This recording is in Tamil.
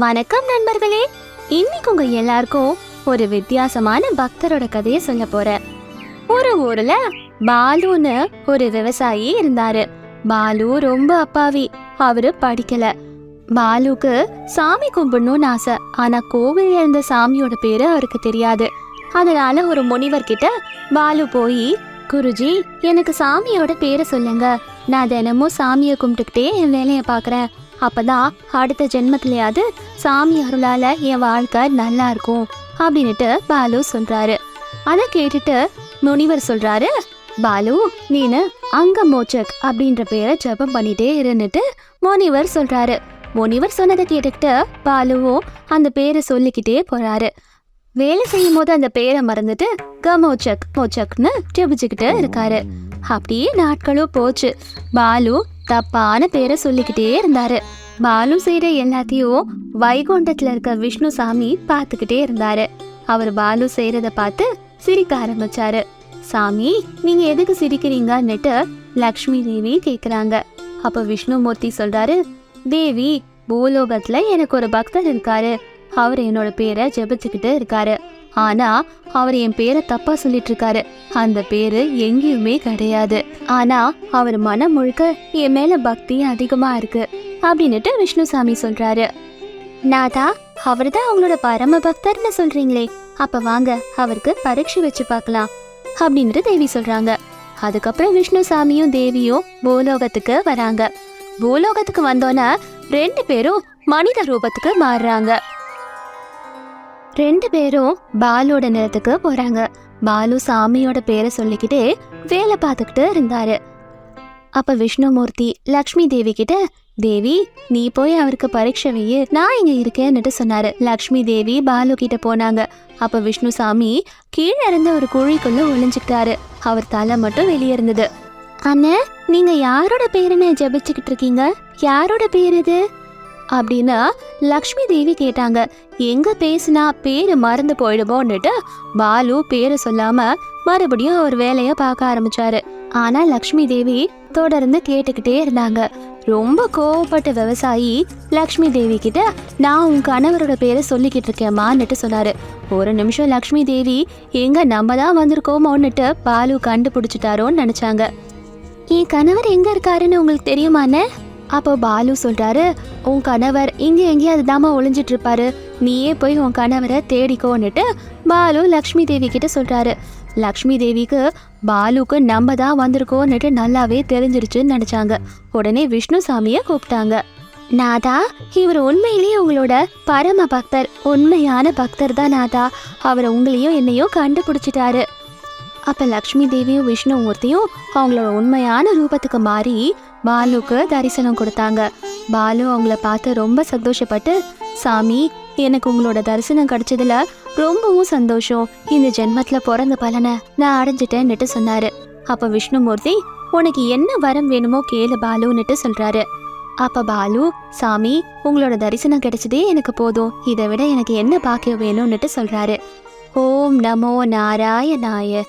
வணக்கம் நண்பர்களே. இன்னைக்கு உங்க எல்லாருக்கும் ஒரு வித்தியாசமான பக்தரோட கதையை சொல்ல போறேன். ஒரு ஊர்ல பாலுன்னு ஒரு விவசாயி இருந்தாரு. பாலு ரொம்ப அப்பாவி. அவரு படிக்கல. பாலுக்கு சாமி கும்பிடணும்னு ஆசை. ஆனா கோவில் இருந்த சாமியோட பேரு அவருக்கு தெரியாது. அதனால ஒரு முனிவர் கிட்ட பாலு போய் குருஜி எனக்கு சாமியோட பேரை சொல்லுங்க. நான் தினமும் சாமியை கும்பிட்டுக்கிட்டே என் வேலையை பார்க்குறேன். அப்பதான் அடுத்த ஜென்மத்திலேயாவது சாமி அருளால என் வாழ்க்கை நல்லா இருக்கும் அப்படின்னுட்டு பாலு சொல்றாரு. அதை கேட்டுட்டு முனிவர் சொல்றாரு பாலு நீனு அங்க மோச்சக் அப்படின்ற பேரை ஜெபம் பண்ணிட்டே இருந்துட்டு முனிவர் சொல்றாரு. முனிவர் சொன்னதை கேட்டுக்கிட்டு பாலுவும் அந்த பேரை சொல்லிக்கிட்டே போறாரு. வேலை செய்யும் போது அந்த பேரை மறந்துட்டு கமோச்சக் மோச்சக்னு ஜெபிச்சுக்கிட்டு இருக்காரு. அப்படியே நாட்களும் போச்சு. பாலு தப்பான பேரை சொல்லிக்கிட்டே இருந்தாரு. பாலு செய்யற எல்லாத்தையும் வைகுண்டத்துல இருக்க விஷ்ணு சாமி பார்த்துக்கிட்டே இருந்தாரு. அவர் பாலு செய்யறத பார்த்து சிரிக்க ஆரம்பிச்சாரு. சாமி நீங்க எதுக்கு சிரிக்கிறீங்கன்னுட்டு லக்ஷ்மி தேவி கேக்குறாங்க. அப்ப விஷ்ணுமூர்த்தி சொல்றாரு தேவி பூலோகத்துல எனக்கு ஒரு பக்தர் இருக்காரு. அவர் என்னோட பேரை ஜெபிச்சுக்கிட்டு இருக்காரு. ஆனா அவர் என் பேரை தப்பா சொல்லிட்டு இருக்காரு அந்த பேரு எங்கேயுமே கிடையாது. ஆனா அவர் மனம் முழுக்க என் மேல பக்தி அதிகமா இருக்கு அப்படின்னுட்டு விஷ்ணுசாமி சொல்றாரு. நாதா அவர் தான் அவங்களோட பரம பக்தர்னு சொல்றீங்களே. அப்ப வாங்க அவருக்கு பரீட்சை வச்சு பார்க்கலாம் அப்படின்ட்டு தேவி சொல்றாங்க. அதுக்கப்புறம் விஷ்ணுசாமியும் தேவியும் பூலோகத்துக்கு வராங்க. பூலோகத்துக்கு வந்தோன்னே ரெண்டு பேரும் மனித ரூபத்துக்கு மாறுறாங்க. ரெண்டு பேரும் பாலுவோட நிலத்துக்கு போறாங்க. பாலு சாமியோட பேரை சொல்லிக்கிட்டே வேலை பார்த்துக்கிட்டு இருந்தாரு. அப்ப விஷ்ணுமூர்த்தி லக்ஷ்மி தேவி கிட்ட தேவி நீ போய் அவருக்கு பரீட்சை வையு நான் இங்க இருக்கேன்னுட்டு சொன்னாரு. லக்ஷ்மி தேவி பாலு கிட்ட போனாங்க. அப்ப விஷ்ணுசாமி கீழே இருந்த ஒரு குழிக்குள்ள ஒளிஞ்சுக்கிட்டாரு. அவர் தலை மட்டும் வெளியே இருந்தது. அண்ணே நீங்க யாரோட பேருன்னு ஜெபிச்சுக்கிட்டு இருக்கீங்க? யாரோட பேர் இது? அப்படின்னு லக்ஷ்மி தேவி கேட்டாங்க எங்க பேசினா பேரு மறந்து போயிடுமோன்னுட்டு? பாலு பேரு சொல்லாம மறுபடியும் அவர் வேலைய பார்க்க ஆரம்பிச்சாரு. ஆனா லக்ஷ்மி தேவி தொடர்ந்து கேட்டுக்கிட்டே இருந்தாங்க. ரொம்ப கோவப்பட்ட விவசாயி லக்ஷ்மி தேவி கிட்ட நான் உன் கணவரோட பேரை சொல்லிக்கிட்டு இருக்கேம்மான்னுட்டு சொன்னாரு. ஒரு நிமிஷம் லக்ஷ்மி தேவி எங்க நம்ம தான் வந்திருக்கோமோன்னுட்டு பாலு கண்டுபிடிச்சிட்டாரோன்னு நினைச்சாங்க. என் கணவர் எங்க இருக்காருன்னு உங்களுக்கு தெரியுமாண்ணே? அப்போ பாலு சொல்றாரு உன் கணவர் இங்க எங்கேயாவது தாமா ஒளிஞ்சிட்டு இருப்பாரு. நீயே போய் உன் கணவரை தேடிக்கோன்னுட்டு பாலு லக்ஷ்மி தேவி கிட்ட சொல்றாரு. லக்ஷ்மி தேவிக்கு பாலுக்கு நம்ம தான் வந்திருக்கோன்னுட்டு நல்லாவே தெரிஞ்சிருச்சுன்னு நினைச்சாங்க. உடனே விஷ்ணு சாமியை கூப்பிட்டாங்க. நாதா இவர் உண்மையிலேயே உங்களோட பரம பக்தர். உண்மையான பக்தர் தான் நாதா. அவர் உங்களையும் என்னையும் கண்டுபிடிச்சிட்டாரு. அப்ப லக்ஷ்மி தேவியும் விஷ்ணுமூர்த்தியும் அவங்களோட உண்மையான ரூபத்துக்கு மாறி பாலுக்கு தரிசனம் கொடுத்தாங்க. பாலு அவங்கள பார்த்து ரொம்ப சந்தோஷப்பட்டு சாமி எனக்கு உங்களோட தரிசனம் கிடைச்சதுல ரொம்பவும் சந்தோஷம். இந்த ஜென்மத்துல பிறந்த பலனை நான் அடைஞ்சிட்டேன்னுட்டு சொன்னாரு. அப்ப விஷ்ணுமூர்த்தி உனக்கு என்ன வரம் வேணுமோ கேளு பாலுன்னுட்டு சொல்றாரு. அப்ப பாலு சாமி உங்களோட தரிசனம் கிடைச்சதே எனக்கு போதும். இதை விட எனக்கு என்ன பாக்கியம் வேணும்னுட்டு சொல்றாரு. ஓம் நமோ நாராயணாய